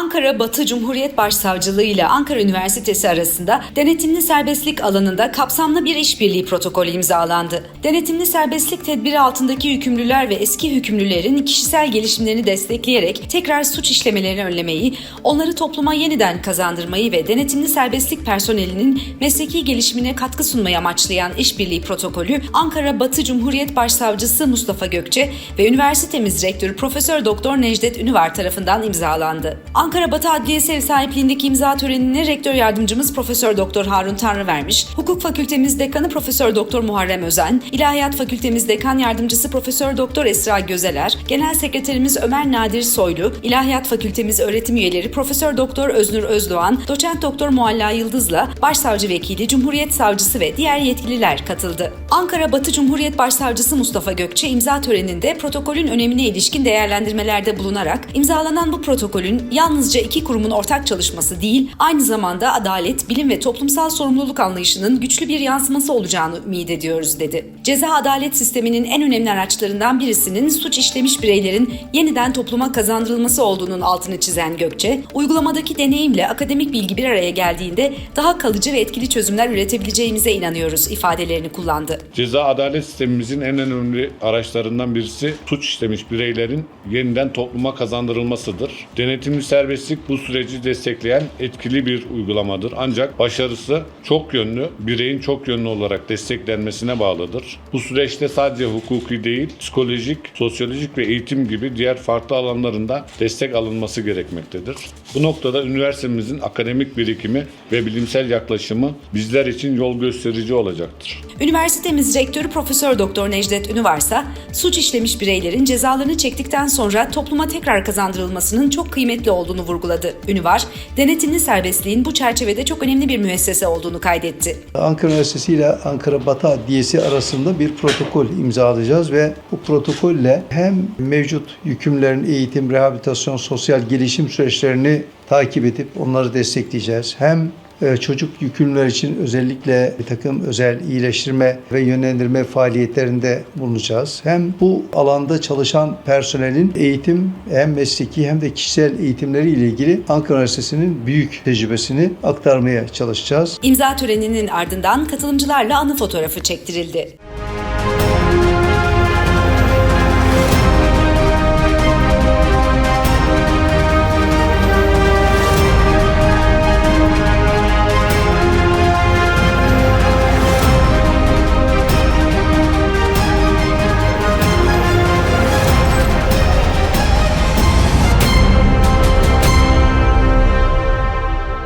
Ankara Batı Cumhuriyet Başsavcılığı ile Ankara Üniversitesi arasında denetimli serbestlik alanında kapsamlı bir işbirliği protokolü imzalandı. Denetimli serbestlik tedbiri altındaki hükümlüler ve eski hükümlülerin kişisel gelişimlerini destekleyerek tekrar suç işlemelerini önlemeyi, onları topluma yeniden kazandırmayı ve denetimli serbestlik personelinin mesleki gelişimine katkı sunmayı amaçlayan işbirliği protokolü Ankara Batı Cumhuriyet Başsavcısı Mustafa Gökçe ve üniversitemiz rektörü Profesör Doktor Necdet Ünüvar tarafından imzalandı. Ankara Batı Adliyesi ev sahipliğindeki imza törenine rektör yardımcımız Profesör Doktor Harun Tanrıvermiş, Hukuk Fakültemiz Dekanı Profesör Doktor Muharrem Özen, İlahiyat Fakültemiz Dekan Yardımcısı Profesör Doktor Esra Gözeler, Genel Sekreterimiz Ömer Nadir Soylu, İlahiyat Fakültemiz öğretim üyeleri Profesör Doktor Öznur Özdoğan, Doçent Doktor Mualla Yıldız'la Başsavcı Vekili, Cumhuriyet Savcısı ve diğer yetkililer katıldı. Ankara Batı Cumhuriyet Başsavcısı Mustafa Gökçe imza töreninde protokolün önemine ilişkin değerlendirmelerde bulunarak imzalanan bu protokolün yalnızca iki kurumun ortak çalışması değil, aynı zamanda adalet, bilim ve toplumsal sorumluluk anlayışının güçlü bir yansıması olacağını ümit ediyoruz dedi. Ceza adalet sisteminin en önemli araçlarından birisinin suç işlemiş bireylerin yeniden topluma kazandırılması olduğunun altını çizen Gökçe, uygulamadaki deneyimle akademik bilgi bir araya geldiğinde daha kalıcı ve etkili çözümler üretebileceğimize inanıyoruz ifadelerini kullandı. Ceza adalet sistemimizin en önemli araçlarından birisi suç işlemiş bireylerin yeniden topluma kazandırılmasıdır. Denetimli serbestlik bu süreci destekleyen etkili bir uygulamadır. Ancak başarısı çok yönlü, bireyin çok yönlü olarak desteklenmesine bağlıdır. Bu süreçte sadece hukuki değil, psikolojik, sosyolojik ve eğitim gibi diğer farklı alanlarında destek alınması gerekmektedir. Bu noktada üniversitemizin akademik birikimi ve bilimsel yaklaşımı bizler için yol gösterici olacaktır. Üniversitemiz rektörü Profesör Doktor Necdet Ünüvarsa, suç işlemiş bireylerin cezalarını çektikten sonra topluma tekrar kazandırılmasının çok kıymetli olduğunu vurguladı. Ünüvar, denetimli serbestliğin bu çerçevede çok önemli bir müessese olduğunu kaydetti. Ankara Üniversitesi ile Ankara Batı Adliyesi arasında bir protokol imzalayacağız ve bu protokolle hem mevcut yükümlerin eğitim, rehabilitasyon, sosyal gelişim süreçlerini takip edip onları destekleyeceğiz. Hem çocuk yükümlüler için özellikle bir takım özel iyileştirme ve yönlendirme faaliyetlerinde bulunacağız. Hem bu alanda çalışan personelin eğitim hem mesleki hem de kişisel eğitimleri ile ilgili Ankara Üniversitesi'nin büyük tecrübesini aktarmaya çalışacağız. İmza töreninin ardından katılımcılarla anı fotoğrafı çektirildi.